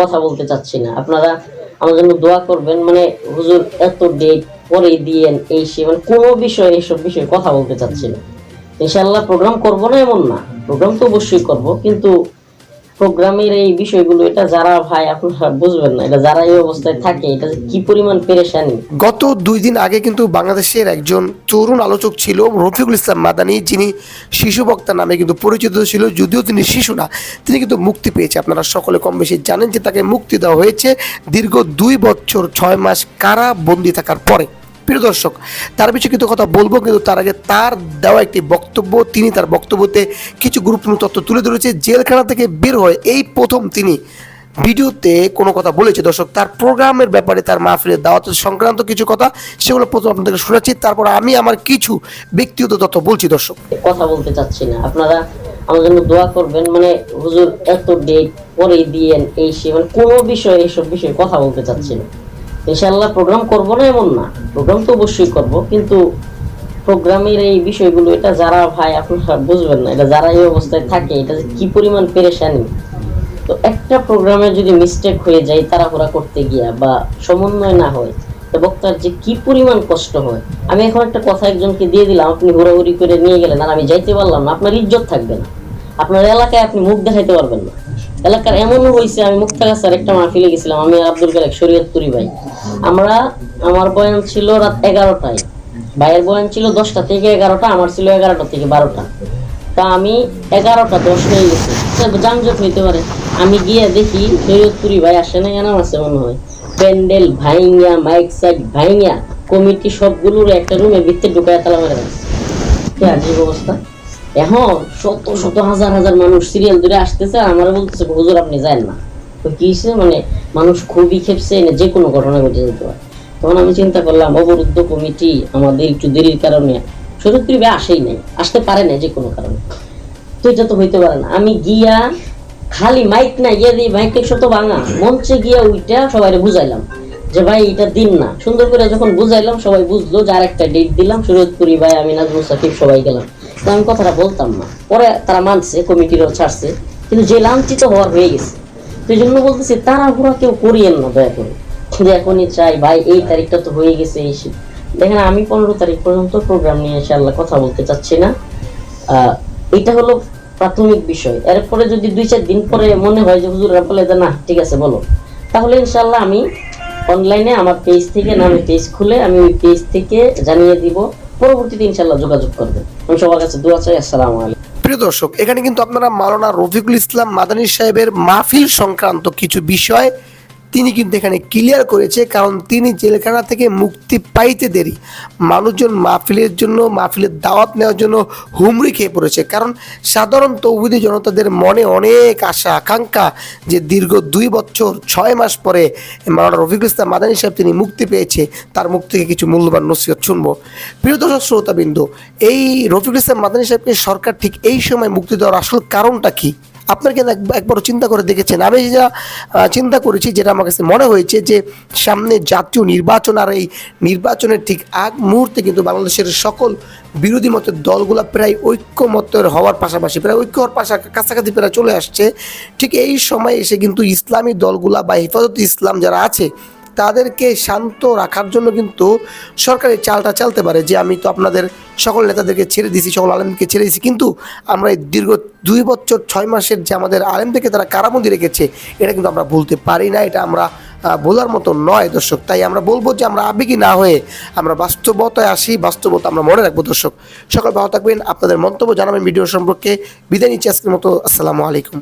কথা বলতে চাচ্ছি না। আপনারা আমার জন্য দোয়া করবেন মানে হুজুর এত ডেট পরে দিয়েন এই সে মানে কোনো বিষয়ে এইসব বিষয়ে কথা বলতে চাচ্ছি না। ইনশাল্লাহ প্রোগ্রাম করব না এমন না। প্রোগ্রাম তো অবশ্যই করব, কিন্তু প্রোগ্রামের এই বিষয়গুলো, এটা যারা ভাই আপনারা বুঝবেন না, এটা যারা এই অবস্থায় থাকে, এটা কি পরিমাণ পেরেশানি। গত দুই দিন আগে কিন্তু বাংলাদেশের একজন তরুণ আলোচক ছিল, রফিকুল ইসলাম মাদানি, যিনি শিশু বক্তা নামে কিন্তু পরিচিত ছিল, যদিও তিনি শিশু না, তিনি কিন্তু মুক্তি পেয়েছে। আপনারা সকলে কম বেশি জানেন যে তাকে মুক্তি দেওয়া হয়েছে দীর্ঘ দুই বছর ছয় মাস কারা বন্দি থাকার পরে। প্রিয় দর্শক, তার বিষয়ে কিন্তু কথা বলব কিন্তু তার আগে তার দেওয়া একটি বক্তব্য, তিনি তার বক্তব্যতে কিছু গুরুত্বপূর্ণ তথ্য তুলে ধরেছে। জেলখানা থেকে বের হয়ে এই প্রথম তিনি ভিডিওতে কোনো কথা বলেছে। দর্শক, তার প্রোগ্রামের ব্যাপারে তার মাহফিলের দাওয়াত সংক্রান্ত কিছু কথা, সেগুলো প্রথম আপনাদেরকে শোনাচ্ছি। তারপর আমি আমার কিছু ব্যক্তিগত তথ্য বলছি, দর্শক। কথা বলতে চাচ্ছি না। আপনারা আমার জন্য দোয়া করবেন মানে হুজুর এত ডেট পরে দিয়েন এই সে মানে কোনো বিষয়ে এইসব বিষয়ে কথা বলতে চাচ্ছি না। ইনশাল্লাহ প্রোগ্রাম করব না এমন না। প্রোগ্রাম তো অবশ্যই করব, কিন্তু প্রোগ্রামের এই বিষয়গুলো, এটা যারা ভাই আপনারা বুঝবেন না, এটা যারা এই অবস্থায় থাকে, এটা যে কি পরিমাণ পেরেশানি। তো একটা প্রোগ্রামে যদি মিস্টেক হয়ে যায়, তাড়াহুড়া করতে গিয়া বা সমন্বয় না হয়, তো বক্তার যে কি পরিমাণ কষ্ট হয়। আমি এখন একটা কথা একজনকে দিয়ে দিলাম, আপনি হুড়াহুড়ি করে নিয়ে গেলেন, আর আমি যাইতে পারলাম না, আপনার ইজ্জত থাকবে না। আপনার এলাকায় আপনি মুখ দেখাইতে পারবেন না। এলাকার এমন হয়েছে আমি মুক্তাগাছার একটা মাহফিলে গেছিলাম, আমি আব্দুল কালেক, শরীয়তপুরি ভাই। আমরা, আমার বয়ান ছিল রাত এগারোটায়। ভাইয়ের বয়ান ছিল দশটা থেকে এগারোটা, আমার ছিল এগারোটা থেকে বারোটা। তা আমি এগারোটা, দশ হয়ে গেছে। যানজট হইতে পারে। আমি গিয়ে দেখি সৈয়দপুরি ভাই আসে না কেন আছে মনে হয়। প্যান্ডেল ভাইঙ্গা, মাইক সাইড ভাইঙ্গা, কমিটি সবগুলোর একটা রুমে ভিতরে ঢুকায় তালা মেরে রাখছে কি আজীব অবস্থা? এখন শত শত হাজার হাজার মানুষ সিরিয়াল ধরে আসতেছে, আর আমার বলতেছে, হুজুর, আপনি যান না। তো কি মানে মানুষ খুবই খেপছে না যে কোনো ঘটনা ঘটে যেতে পারে। তখন আমি চিন্তা করলাম, অবরুদ্ধ কমিটি আমাদের একটু দেরির কারণে শরীর ভাই আসেই নাই, আসতে পারে না যে কোনো কারণে। তো এটা তো হইতে পারে না। আমি গিয়া খালি মাইক না, গিয়ে দিই মাইকের শত ভাঙা, মঞ্চে গিয়া ওইটা সবাই বুঝাইলাম যে, ভাই, এটা দিন না। সুন্দর করে যখন বুঝাইলাম, সবাই বুঝলো যে আরেকটা ডেট দিলাম। সুরতপুরি ভাই, আমি নাজমুল সাকিব সবাই গেলাম। তো আমি কথাটা বলতাম না। পরে তারা মানছে, কমিটিরও ছাড়ছে, কিন্তু যে লাঞ্ছিত হওয়ার হয়ে গেছে। সেই জন্য বলতেছি ঘোরা কেউ করিয়েন না, দয়া করে। যে এখনই চাই, ভাই, এই তারিখটা তো হয়ে গেছে, এই দেখেন, আমি পনেরো তারিখ পর্যন্ত প্রোগ্রাম নিয়ে এসে আল্লাহ কথা বলতে চাচ্ছি না। এটা হলো প্রাথমিক বিষয়। এরপরে যদি দুই চার দিন পরে মনে হয় যে হুজুররা বলে যে, না, ঠিক আছে, বলো। তাহলে ইনশাল্লাহ আমি অনলাইনে আমার পেজ থেকে নামে পেজ খুলে আমি ওই পেজ থেকে জানিয়ে দিব। পরবর্তীতে ইনশাল্লাহ যোগাযোগ করবেন। আমি সবার কাছে দোয়া চাই, আসসালামু আলাইকুম। প্রিয় দর্শক, এখানে কিন্তু আপনারা মাওলানা রফিকুল ইসলাম মাদানী সাহেবের মাহফিল সংক্রান্ত কিছু বিষয় তিনি কিন্তু এখানে ক্লিয়ার করেছে, কারণ তিনি জেলখানা থেকে মুক্তি পাইতে দেরি। মানুষজন মাহফিলের জন্য, মাহফিলের দাওয়াত নেওয়ার জন্য হুমড়ি খেয়ে পড়েছে। কারণ সাধারণ তৌহিদি জনতাদের মনে অনেক আশা, আকাঙ্ক্ষা যে দীর্ঘ দুই বছর, ছয় মাস পরে মাওলানা রফিকুল ইসলাম মাদানী সাহেব তিনি মুক্তি পেয়েছে, তার মুখ থেকে কিছু মূল্যবান নসিহত শুনব। প্রিয় দর্শক, শ্রোতাবিন্দু, এই রফিকুল ইসলাম মাদানী সাহেবকে সরকার ঠিক এই সময় মুক্তি দেওয়ার আসল কারণটা কি? আপনার কিন্তু একবার- একবারও চিন্তা করে দেখেছেন। আমি যা চিন্তা করেছি, যেটা আমার কাছে মনে হয়েছে যে, সামনে জাতীয় নির্বাচন আর এই নির্বাচনের ঠিক আগ মুহূর্তে কিন্তু বাংলাদেশের সকল বিরোধী মতের দলগুলো প্রায় ঐক্যমতের হওয়ার পাশাপাশি, প্রায় ঐক্য হওয়ার পাশা, কাছাকাছি প্রায় চলে আসছে। ঠিক এই সময় এসে কিন্তু ইসলামী দলগুলা বা হেফাজত ইসলাম যারা আছে তাদেরকে শান্ত রাখার জন্য কিন্তু সরকারি চালটা চালতে পারে। যে আমি তো আপনাদের সকল নেতাদেরকে ছেড়ে দিয়েছি, সকল আলেমকে ছেড়ে দিয়েছি, কিন্তু আমরা এই দীর্ঘ দুই বছর, ছয় মাসের যে আমাদের আলেমদেরকে তারা কারাবন্দি রেখেছে, এটা কিন্তু আমরা ভুলতে পারি না, এটা আমরা বলার মতো নয় দর্শক। তাই আমরা বলব যে আমরা আবেগী না হয়ে আমরা বাস্তবতায় আসি, বাস্তবতা আমরা মনে রাখব দর্শক। সকল ভালো থাকবেন। আপনাদের মন্তব্য জানাবেন ভিডিও সম্পর্কে। বিদায় নিচ্ছি আজকের মতো। আসসালামু আলাইকুম।